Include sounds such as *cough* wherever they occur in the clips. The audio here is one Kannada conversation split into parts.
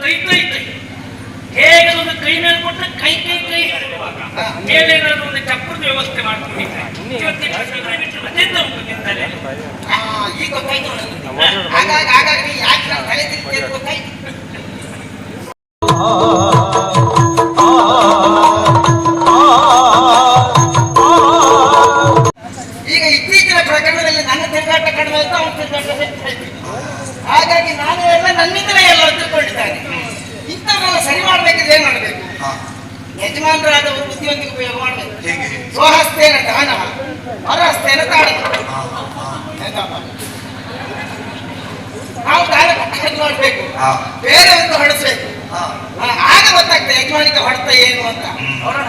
ಕೈ ಕೈ ಕೈ ಹೇಗೆ ಒಂದು ಕೈ ಮೇಲೆ ಕೊಟ್ಟರೆ ಕೈ ಕೈ ಕೈ ಮೇಲೆ ನಾನು ಒಂದು ಚಪ್ಪರದ ವ್ಯವಸ್ಥೆ ಆ, ಈಗ ನನಗೆ. ಹಾಗಾಗಿ ಯಾಕೆ ಇರೋದು ಆಗ ಗೊತ್ತಾಗ್ತದೆ ಯಜಮಾನಿಕ ಹೊಡೆತ ಏನು ಅಂತ. ನೋಡೋಣ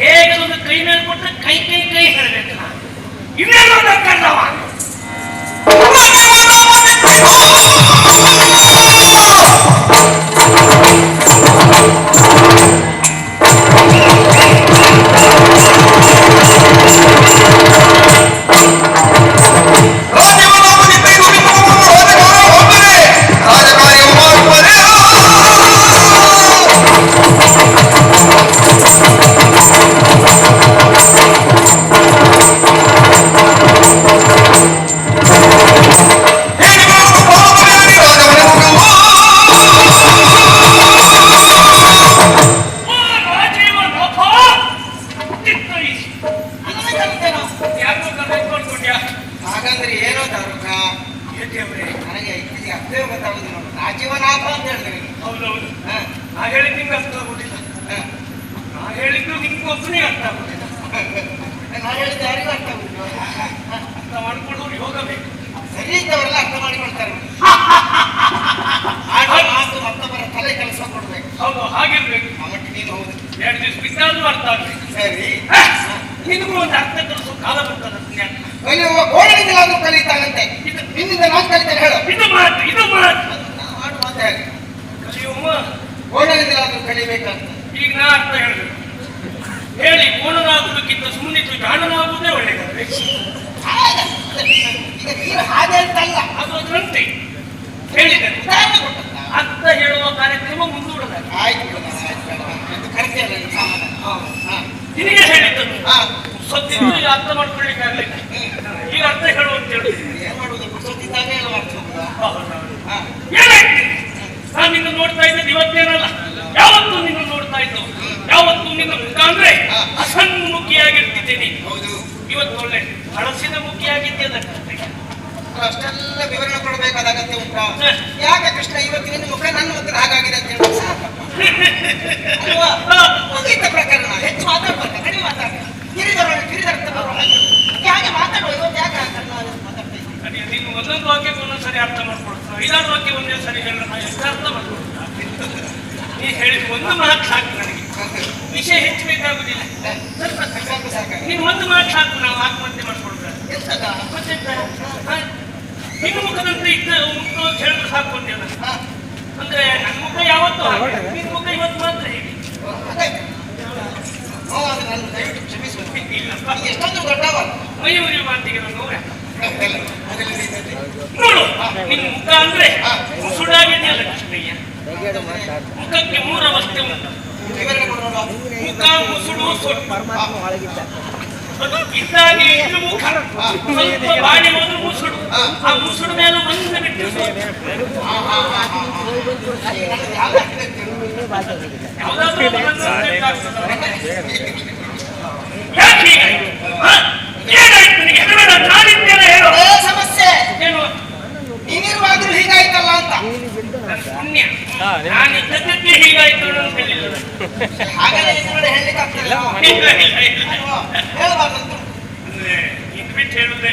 ಹೇಗೆ ಒಂದು ಕೈ ಮೇಲೆ ಕೊಟ್ಟರೆ ಕೈ ಕೈ ಕೈ ಹೇಳಬೇಕು ಇನ್ನೇನೋ ಕಣ್ಣವ ಬಿಟ್ಟಾದ್ರೂ ಅರ್ಥ ಆಗ್ಬೇಕು ಸರಿ? ನಿನಗೂ ಒಂದು ಅರ್ಥ ಕಲಿಸೋ ಕಾಲ ಬರ್ತದ. ಕಲಿಯುವ ಗೋಡನಿಂದಲಾದ್ರೂ ಕಲಿತಾನಂತೆ ಇದು ನಿನ್ನಿಂದ ನಾನು ಕಲಿತೇನೆ ಹೇಳು. ಇದು ಮಾತು ಇದು ಮಾತು. ಆಡು ಮಾತು ಹೇಳಿ ಕಲಿಯುವ ಗೋಡನಿಂದಲಾದ್ರೂ ಕಲಿಬೇಕಂತ ಈಗ ನಾ ಅರ್ಥ ಹೇಳಿದೆ. ಹೇಳಿ ಕೋಣನಾಗುವುದಕ್ಕಿಂತ ಸುಮ್ಮನೆ ಜಾಣನಾಗುವುದೇ ನೀನು ಹಾಗೆ ಅಂತಲ್ಲ ಅದು ಅದರಂತೆ ಹೇಳಿದ್ದೇನೆ ಉದಾಹರಣೆ ಕೊಟ್ಟದ್ದ. ಅರ್ಥ ಹೇಳುವ ಕಾರ್ಯಕ್ರಮ ಮುಂದೂಡಲಾಗ ಆಯ್ತು ಬಿಡು ನಾನು ಆಯ್ತು ಬೇಡ ಎಂದು ಕರಿತೇನೆ ನೀನು ಸಮಾಧಾನ ಹಾ. ನಿನಗೆ ಹೇಳಿದ್ದು. ಈಗ ಅರ್ಥ ಮಾಡ್ಕೊಳ್ಳಿಕ್ಕೆ ಆಗ್ಲಿಲ್ಲ. ಈಗ ಅರ್ಥ ಹೇಳು ಅಂತ ಹೇಳಿ. ನಾನು ನಿನ್ನ ನೋಡ್ತಾ ಇದ್ದೆ ಇವತ್ತೇನಲ್ಲ ಯಾವತ್ತು ನಿನ್ನ ನೋಡ್ತಾ ಇದ್ದು. ಯಾವತ್ತು ನಿನ್ನ ಮುಖ ಅಂದ್ರೆ ಅಸನ್ಮುಖಿಯಾಗಿರ್ತಿದ್ದೀನಿ ಹೌದು ಇವತ್ತು ಒಳ್ಳೆ ಹಳಸಿನ ಮುಖಿಯಾಗಿದ್ದೇನೆ ಅಷ್ಟೆಲ್ಲ ವಿವರಣೆ ಕೊಡಬೇಕಾದ ಅಗತ್ಯ ಉಂಟಾ? ಯಾಕೆ ಕೃಷ್ಣ ಇವತ್ತು ನಿನ್ನ ಮುಖ ನನ್ನ ಹತ್ರ ಹಾಗಾಗಿದೆ ಅಂತ ಹೇಳಿ *laughs* ಮುಗೀತ ಪ್ರಕರಣ ಹೆಚ್ಚು ಮಾತಾಡ್ಬಾರ್ದು ಕಡಿಮೆ ಮಾತಾಡ್ತಾರೆ ಕಿರಿದರ ಕಿರಿದರ್ಥ ಯಾಕೆ ಮಾತಾಡುವ? ಇವತ್ತು ಯಾಕೆ ನೀವು ಒಂದೊಂದು ವಾಕ್ಯಕ್ಕೆ ಒಂದೊಂದು ಸರಿ ಅರ್ಥ ಮಾಡ್ಕೊಡ್ತಾರೆ ಐದಾರು ವಾಕ್ಯ ಒಂದೇ ಸರಿ ಹೇಳ ನಾ ಎಷ್ಟು ಅರ್ಥ ಮಾಡ್ಕೊಡ್ತಾ ನೀ ಹೇಳಿದ ಒಂದು ಮಾತು ಸಾಕು ನನಗೆ. ವಿಷಯ ಹೆಚ್ಚು ಬೇಕಾಗುದಿಲ್ಲ. ನೀನು ಒಂದು ಮಾತು ಸಾಕು ನಾವು ಆತ್ಮಹತ್ಯೆ ಮಾಡ್ಕೊಡ್ತಾರೆ ನಿಮ್ಮ ಮುಖದಂತೆ ಇದ್ದ ಮುಖ ಅಂತ ಹೇಳಿದ್ರೆ ಸಾಕು ಅಂತ ಹಾ. ಅಂದ್ರೆ ನನ್ನ ಮುಖ ಯಾವತ್ತೂ ಹಾಗೆ. ನಿನ್ನ ಮುಖ ಇವತ್ತು ಮಾತ್ರ ಹೇಗೆ ಅದಾಯ್ತು. ಹ್ಞೂ, ಅದು ನನ್ನ ದಯವಿಟ್ಟು ಕ್ಷಮಿಸು ಇಲ್ಲಪ್ಪ ನೀನು ಎಷ್ಟೊಂದು ದೊಡ್ಡವ ಮೈ ಉರಿಯುವ ಮಾತಿಗೆ ನೋಡ. ನೋಡು ನಿನ್ ಮುಖ ಅಂದ್ರೆ ಮುಸುಡಾಗಿದೆಯಲ್ಲ ಕೃಷ್ಣಯ್ಯ. ಮುಖಕ್ಕೆ ಮೂರ ವಸ್ತು ಉಂಟು. ಮುಖ ಮುಸುಡು ಇದ್ದಾಗಿ ಇದು ಮುಖ. ಸ್ವಲ್ಪ ಬಾಡಿ ಹೋದ್ರೆ ಮುಸುಡು. ಆ ಮುಸುಡು ಮೇಲೆ ಒಂದು ಬಿಟ್ಟು ಯಾವ್ದಾದ್ರೂ ಒಂದು ಬಂದ್ರೆ ಬೇಕಾಗ್ತದೆ. ಯಾಕೆ ಹೀಗಾಯ್ತು? ಹ? ಏನಾಯ್ತು ನಿನಗೆ ಹೆದರಬೇಡ, ನಾನಿದ್ದೇನೆ ಹೇಳು ಅದೇ ಸಮಸ್ಯೆ ಏನು ನೀನಿರುವಾಗಲೂ ಹೀಗಾಯ್ತಲ್ಲ ಅಂತ ನೀನು ಬಿದ್ದು ನನ್ನ ನಾನು ಇದ್ದದ್ದಕ್ಕೆ ಹೀಗಾಯ್ತು ಅಂತ ಹೇಳಿಲ್ಲ ಹಾಗೆಲ್ಲ ಎದುರುಗಡೆ ಇಲ್ಲ ಇಲ್ಲ ಇಲ್ಲ ಹೇಳಬಾರ್ದಂತ ಅಂದ್ರೆ ಇದು ಬಿಟ್ಟು ಹೇಳಿದ್ರೆ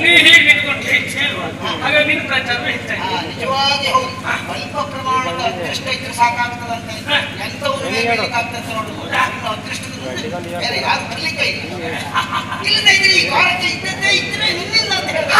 ನೀ ಹೀಗೆ ನಿಂತ್ಕೊಂಡ್ರೆ ಹೆಚ್ಚಿಲ್ವಾ ಆಗ ನಿನ್ನ ಪ್ರಚಾರ ಹೆಚ್ಚಾಗಿ ನಿಜವಾಗಿ ಪ್ರಮಾಣದ ಅದೃಷ್ಟ ಇದ್ರೆ ಸಾಕಾಗ್ತದಂತೆ ಎಂಥವ್ರು ಬೇಕಾಗ್ತದೆ ನೋಡುವುದು ಅದೃಷ್ಟದ ಬೇರೆ ಯಾರು ಇಲ್ಲ. ಇದ್ರೆ ಈ ಅಂತ ಹೇಳಿ.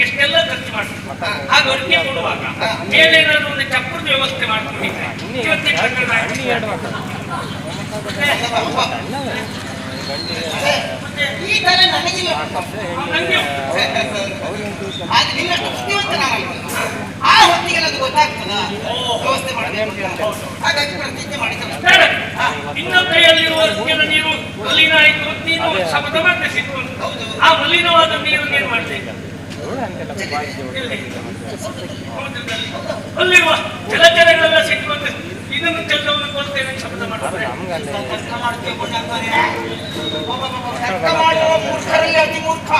ಎಷ್ಟೆಲ್ಲ ಖರ್ಚು ಮಾಡ್ತೀವಿ ಕೊಡುವಾಗ ಮೇಲೆ ನಾನು ಒಂದು ಚಪ್ಪರದ ವ್ಯವಸ್ಥೆ ಆ ಹೊತ್ತಿಗೆಲ್ಲ ಅದು ಗೊತ್ತಾಗ್ತದ ವ್ಯವಸ್ಥೆ ಹಾಗಾಗಿ ಪ್ರತಿಜ್ಞೆ ಮಾಡಿದ್ದಾರೆ ಇನ್ನು ಕೈಯಲ್ಲಿರುವ ನೀರು ಮಲಿನ ಆಯಿತು ನೀನು ಶಬ್ದ ಮತ್ತೆ ಆ ಮಲಿನವಾದ ನೀರು ಏನ್ ಮಾಡ್ತೀವಿ ಅಲ್ಲಿರುವ ಜಲಚರಗಳೆಲ್ಲ ಸಿಕ್ಕುವಂತೆ ಇದನ್ನು ಕೆಲವನ್ನು ಕೊಡ್ತೇನೆ ಶಬ್ದ ಮಾಡ್ತಾರೆ ಒಬ್ಬ ಮೂರ್ಖರಲ್ಲಿ ಅತಿ ಮೂರ್ಖ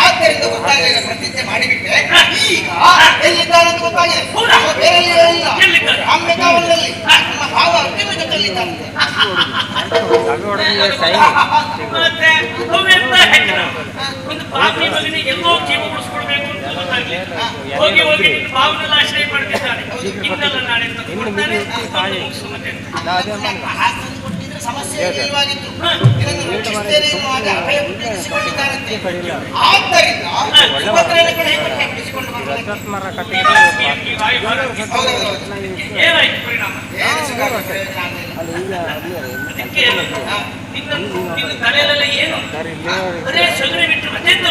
ಆದ್ದರಿಂದ ಗೊತ್ತಾಗಲಿಲ್ಲ ಪ್ರತಿಜ್ಞೆ ಮಾಡಿಬಿಟ್ಟೆ ಈಗ ಮಾಡಿ ಅಂತ ಗೊತ್ತಾಗಿದೆ ಬೇರೆ ಸಮಸ್ಯೆ ನಿವಾರಿತು ಇದನ್ನು ರಕ್ಷಿಸುತ್ತೇನೆ ಎನ್ನುವಾಗ ಅಭಯ ಬಿಡಿಸಿಕೊಂಡಿದ್ದಾರಂತೆ ಆದ್ದರಿಂದ ಉಪಕರಣ ಕೂಡ ಹೇಗೆ ಪರಿಣಾಮ? ಏನು? ಬಿಟ್ಟು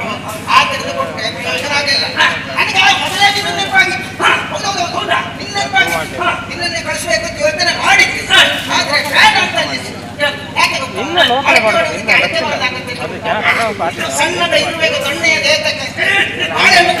ಸಣ್ಣದ ಇರುವೆಗೆ ದೊಣ್ಣೆಯ ದೇಹಕ್ಕೆ ಬಾಳೆಹಣ್ಣು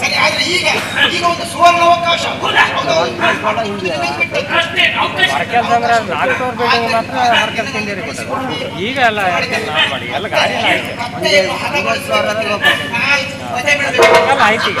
ಸರಿ ಆದ್ರೆ ಈಗ ಈಗ ಒಂದು ಸುವರ್ಣ ಅವಕಾಶ ಈಗ ಎಲ್ಲ ಮಾಡಿ ಆಯ್ತು ಈಗ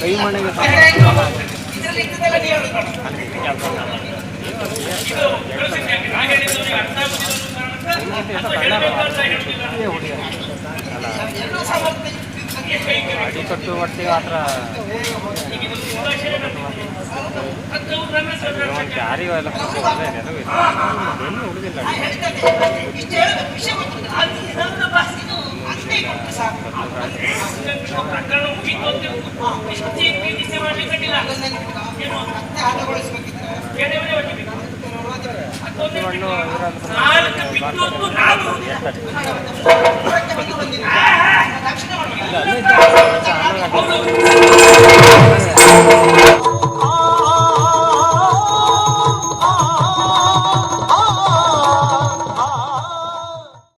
ಕೈ ಮಣ್ಣಿಗೆ ಅಡಿ ಕಟ್ಟು ಹೊಟ್ಟೆ ಆ ಥರ ಯಾರಿಗೂ ಎಲ್ಲ ನೆನಪಿಲ್ಲ ಎಲ್ಲೂ ಉಳಿದಿಲ್ಲ ಪ್ರಕರಣ ಮುಗಿತು ಅಂತ ಚಿಕಿತ್ಸೆ ಮಾಡ್ಲಿಕ್ಕಿಲ್ಲ ನಾನು